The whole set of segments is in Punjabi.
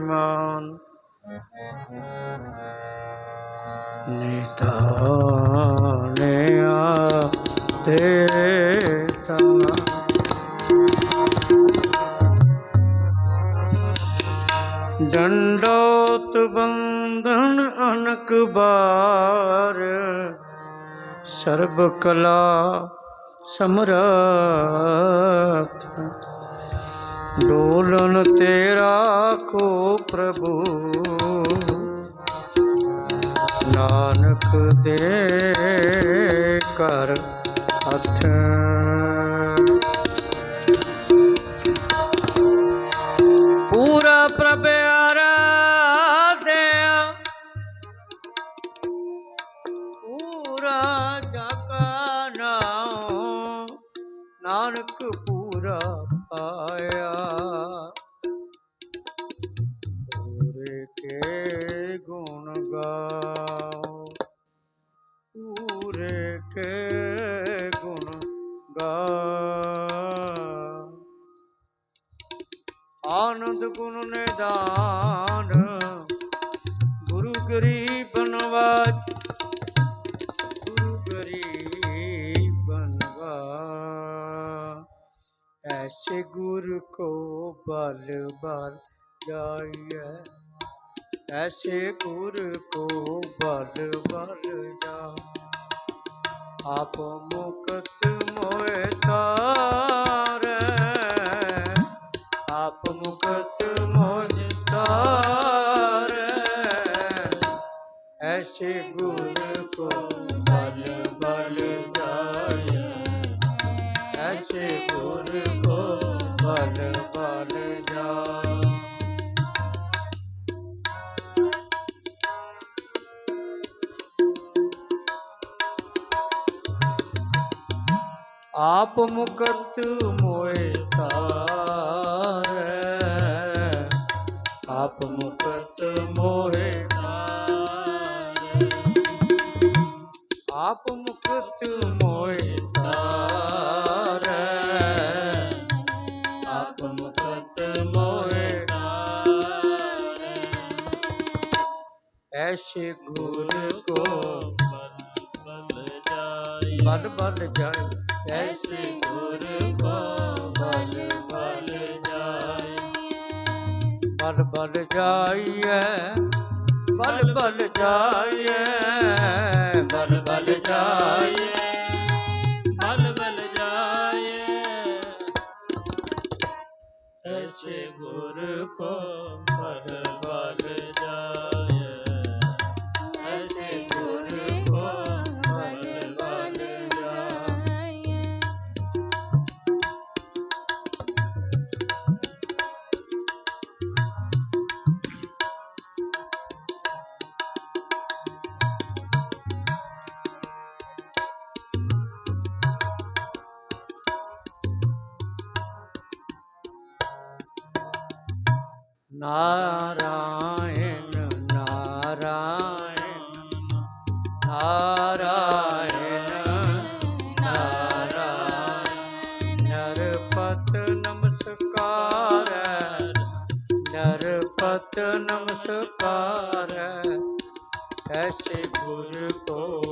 ਮਾਨ ਨਿਤਾਨੇ ਆ ਦੇਤਾ ਡੰਡੋਤ ਬੰਧਨ ਅਨਕ ਬਾਰ ਸਰਬ ਕਲਾ ਸਮਰਥ ਡੋਲਨ ਤੇਰਾ ਕੋ ਪ੍ਰਭੂ। ਨਾਨਕ ਦੇ ਕਰ ਹੱਥ। ਪੂਰਾ ਪ੍ਰਭ ਆਰਾਧਿਆ। ਪੂਰਾ ਜਗਾ ਨਾਮ ਨਾਨਕ ਪੂਰਾ ਪਾਇਆ। ਆਪ ਮੁਕਤ ਮੋਇ ਤਾਰੈ। ਐਸੇ ਗੁਰ ਕੋ ਬਲ ਬਲ ਜਾਏ। ਐਸੇ ਗੁਰ ਕੋ ਬਲ ਬਲ ਜਾ ਆਪ ਮੁਕਤ ਮੋਏ ਤਾਰੈ। ਮੁਕਤ ਤਾਰੈ। ਆਪ ਮੁਕਤ ਮੋਏ ਤਾਰੈ। ਆਪ ਮੁਕਤ ਮੋਏ ਤਾਰੈ। ਐਸੇ ਗੁਰ ਕੋ ਬਲ ਬਲ ਜਾਏ। ਐਸੇ ਗੁਰ ਕੋ ਬਲ ਬਲ ਜਾਏ ਬਲ ਬਲ ਜਾਈਐ ਬਲ ਬਲ ਜਾਈਏ ਬਲ ਬਲ ਜਾਈਐ। ਨਾਰਾਇਣ ਨਾਰਾਇਣ ਨਾਰਾਇਣ ਨਾਰਾਇਣ। ਨਰਪਤ ਨਮਸਕਾਰ ਨਰਪਤ ਨਮਸਕਾਰ। ਐਸੇ ਗੁਰ ਕੋ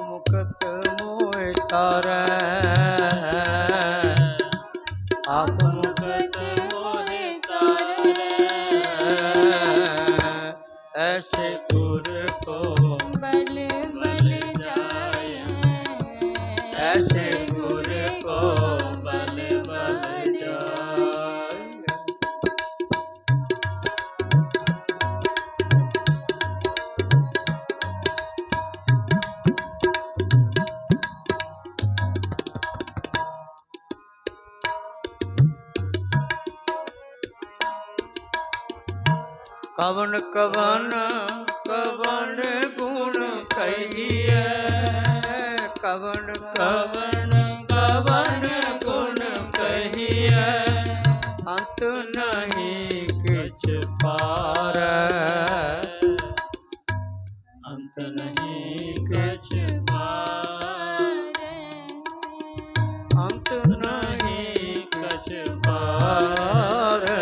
ਮੁਕਤ ਮੋਇ ਤਾਰੈ ਆਤਮ ਮੁਕਤ ਨਹੀਂ ਕਿਛ ਪਾਰੈ। ਅੰਤ ਨਹੀਂ ਕਿਛ ਅੰਤ ਨਹੀਂ ਕਿਛ ਪਾਰੈ।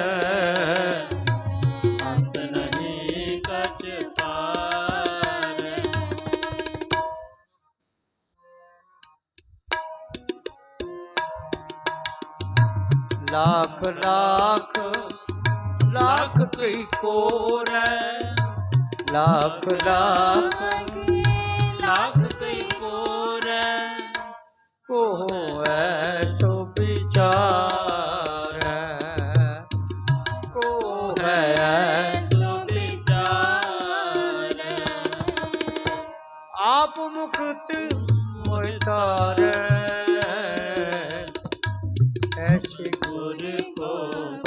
ਅੰਤ ਨਹੀਂ ਕਛ ਪਾਰੈ। ਲੱਖ ਲੱਖ ਲੱਖ ਲੱਖ ਲੱਖ ਲੱਖ ਕਈ ਕੋਰੈ ਕੋ ਐਸੋ ਵਿਚਾਰੈ ਕੋ ਹੈ ਐਸੋ ਵਿਚਾਰੈ ਆਪ ਮੁਕਤ ਮੋਇ ਤਾਰੈ ਐਸੇ ਗੁਰ ਕੋ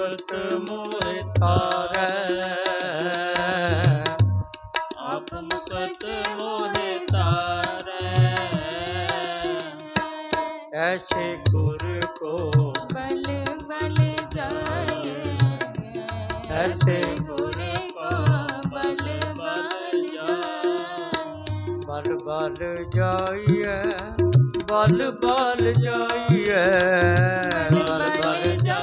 ਕਰਤ ਮੋਹਿ ਤਾਰੈ। ਆਪ ਮੁਕਤ ਮੋਹਿ ਤਾਰੈ। ਐਸੇ ਗੁਰ ਕੋ ਬਲ ਬਲ ਜਾਏ। ਐਸੇ ਗੁਰ ਕੋ ਬਲ ਬਲ ਜਾਏ। ਬਲ ਬਲ ਜਾਈਏ ਬਲ ਬਲ ਜਾਈਏ ਬਲ ਬਲ ਜਾਈਏ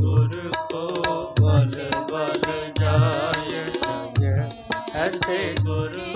ਗੁਰ ਕੋ ਬਲ ਬਲ ਜਾਈਐ ਐਸੇ ਗੁਰੂ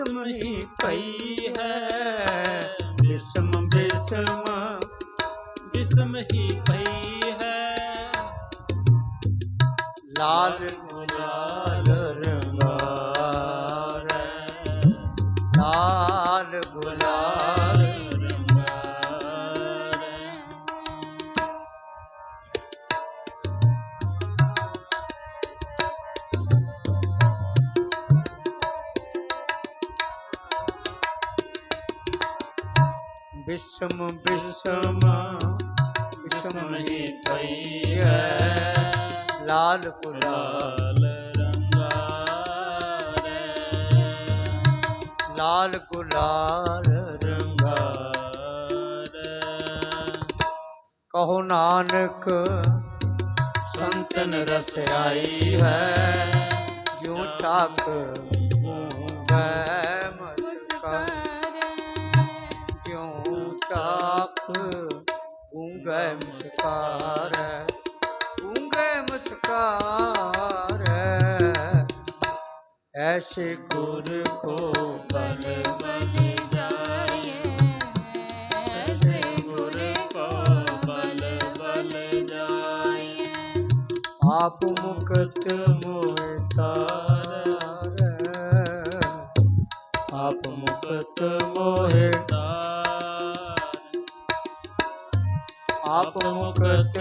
ਵਿਸ਼ਮ ਪਈ ਹੈ। ਵਿਸ਼ਮ ਵਿਸ਼ਮ ਵਿਸ਼ਮ ਹੀ ਪਈ ਹੈ। ਲਾਲ ਗੁਲਾਲ ਰੰਗਾ ਲਾਲ ਗੁਲਾਲ ਰੰਗਾ ਕਹੋ ਨਾਨਕ ਸੰਤਨ ਰਸ ਆਈ ਹੈ। ਜੋ ਠਾਕ यश गुर को बल बल जाए यश गुर को बल बल जाए आप मुकत मोहतार आप मुकत मोहतार आप मुकत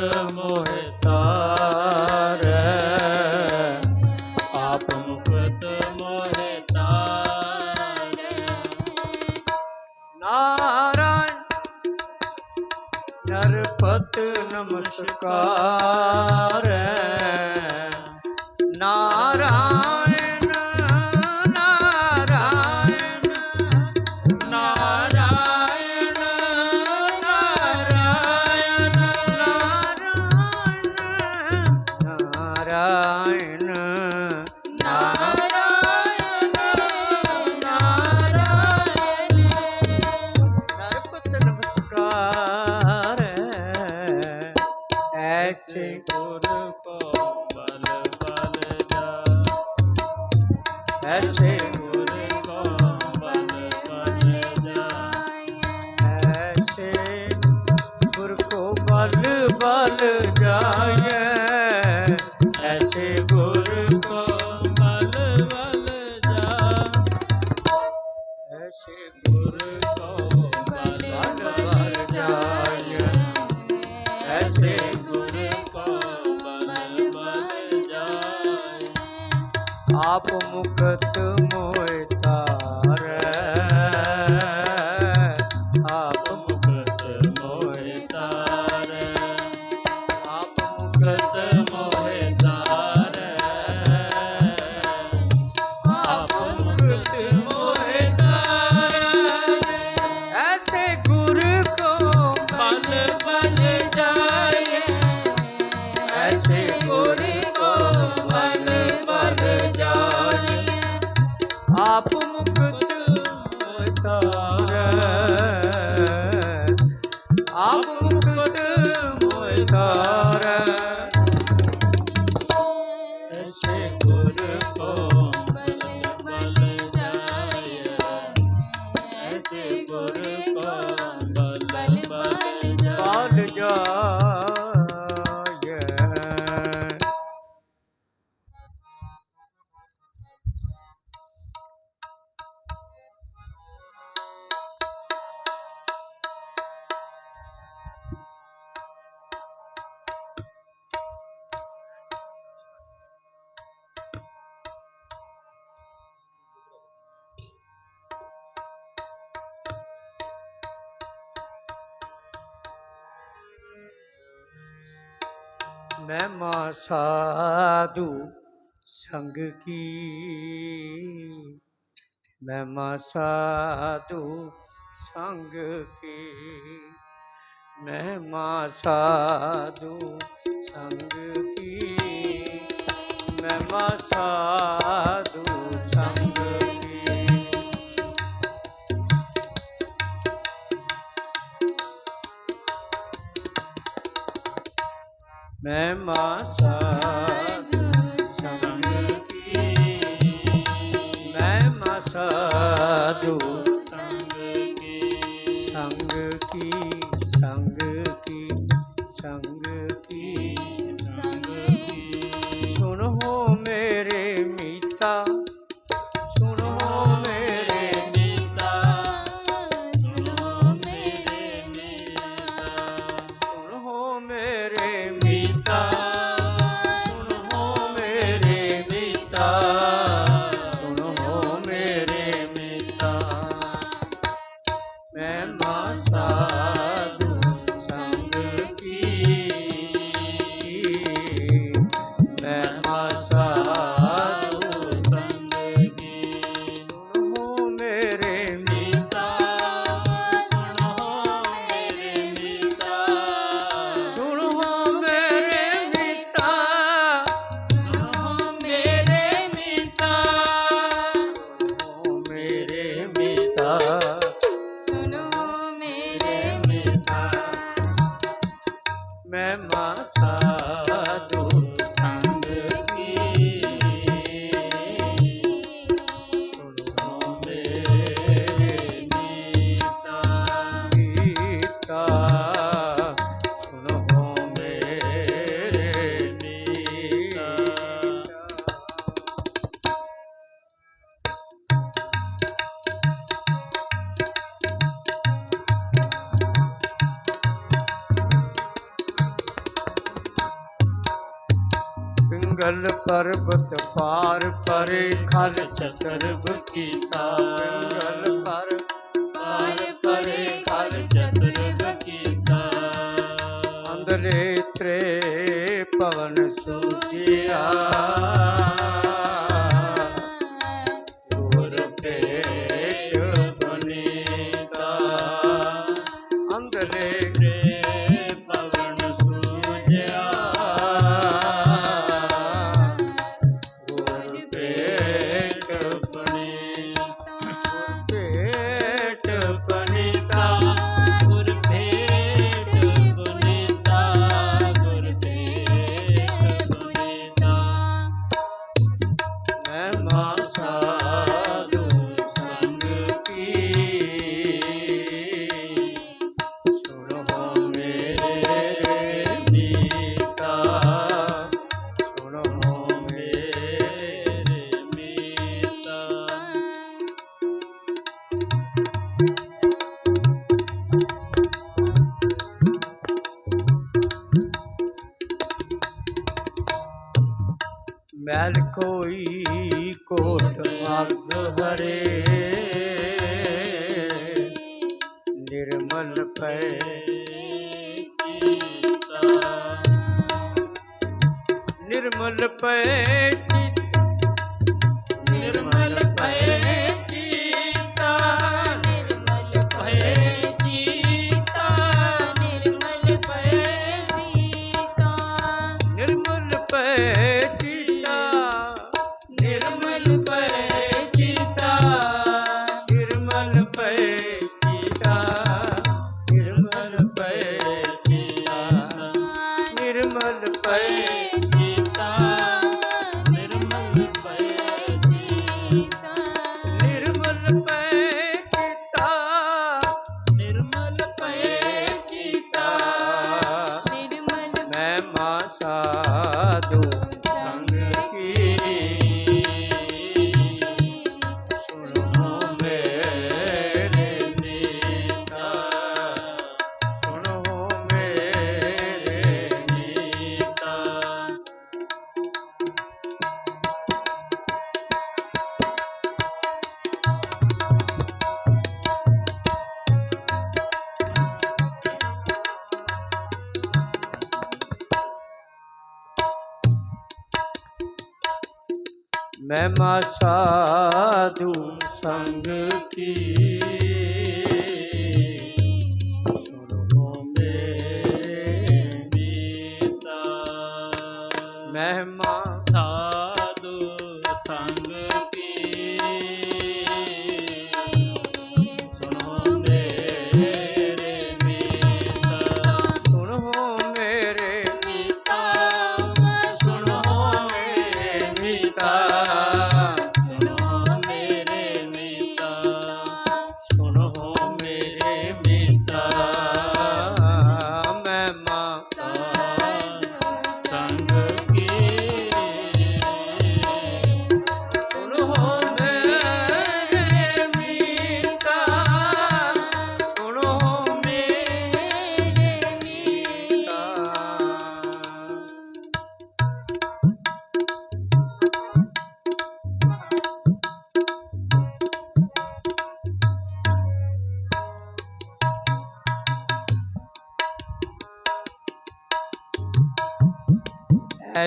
ਮਹਿਮਾ ਸਾਧੂ ਸੰਗ ਕੀ? ਮਹਿਮਾ ਸਾਧੂ ਸੰਗ ਕੀ? ਮਹਿਮਾ ਸਾਧੂ ਸੰਗ ਕੀ? ਮਹਿਮਾ ਸਾਧੂ ਮੈਂ ਮਾਸਾ ਮੈਂ ਮਾਸਾ ਦੂ ਸੰਗ ਕੀ? ਮੰਗਲ ਪਰਬਤ ਪਾਰ ਪਰ ਖਲ ਚਤਰਬ ਕੀਤਾ ਮੰਗਲ ਪਰ ਪਾਰ ਪਰੇ ਖਲ ਚਤਰਬ ਕੀਤਾ ਅੰਦਰੇ ਤ੍ਰੇ ਪਵਨ ਸੂਜਿਆ ਮਹਿਮਾ ਸਾਧੂ ਸੰਗ ਕੀ।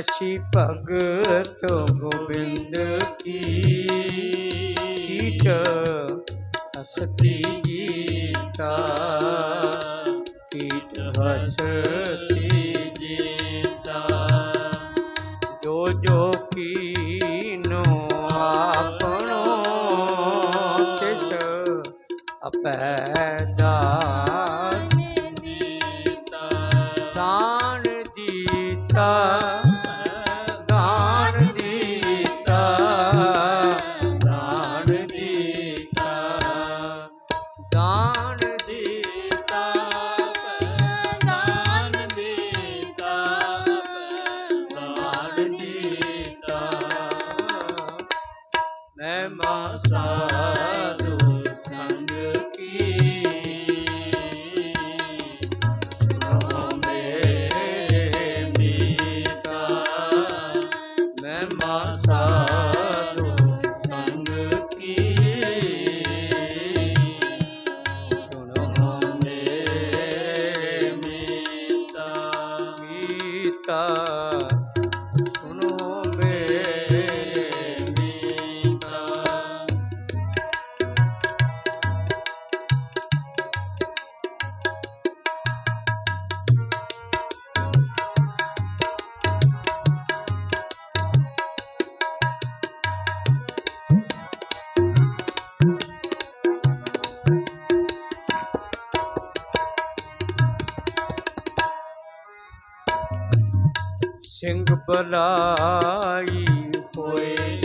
ਐਸੀ ਭਗਤ ਗੋਬਿੰਦ ਕੀ? ਕੀਚ ਹਸਤੀ ਗੀਤਾ ਕੀਟ ਹਸਤੀ ਜੀਤਾ। ਜੋ ਜੋ ਕੀਨੋ ਆਪਣੋ, ਤਿਸ ਅਪੈ ਮੀਤਾ ਬਲਾਈ ਹੋਏ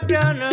down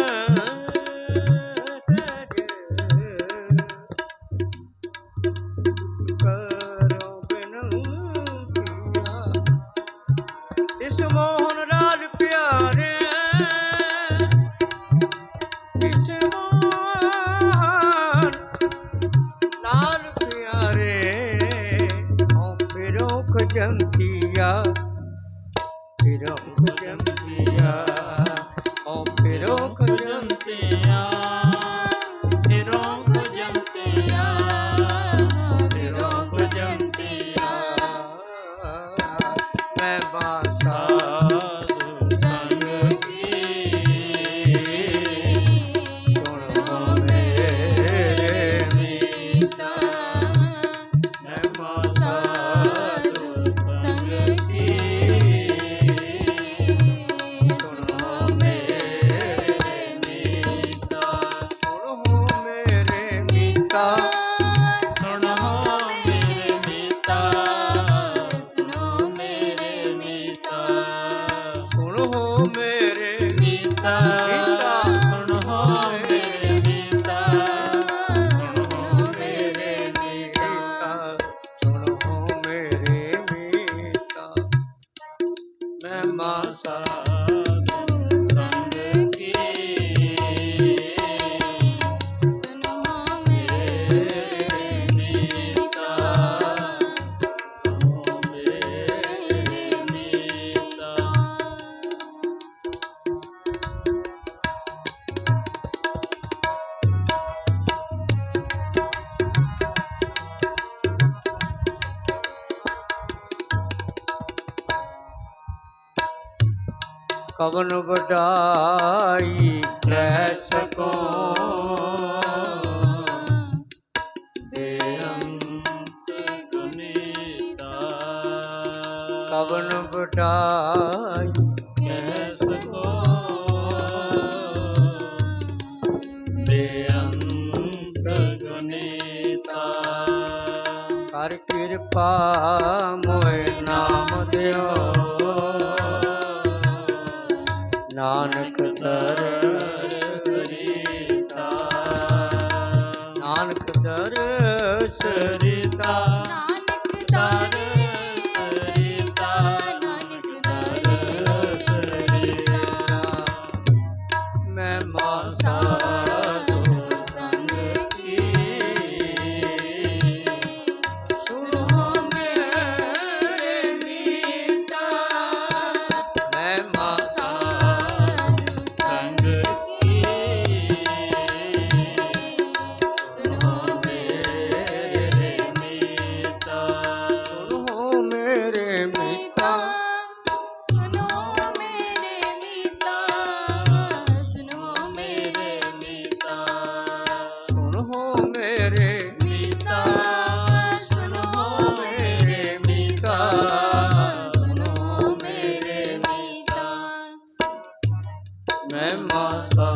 ਕਵਨ ਵਡਾਈ ਕਹਿ ਸਕੋ। ਬੇਅੰਤ ਗੁਨੀਤਾ ਕਵਨ ਵਡਾਈ ਕਹਿ ਸਕੋ। ਬੇਅੰਤ ਗੁਨੀਤਾ ਕਰ ਕਿਰਪਾ ਮੋਏ ਨਾਮ ਦਿਓ। ਦਰਸ ਮਾਤਾ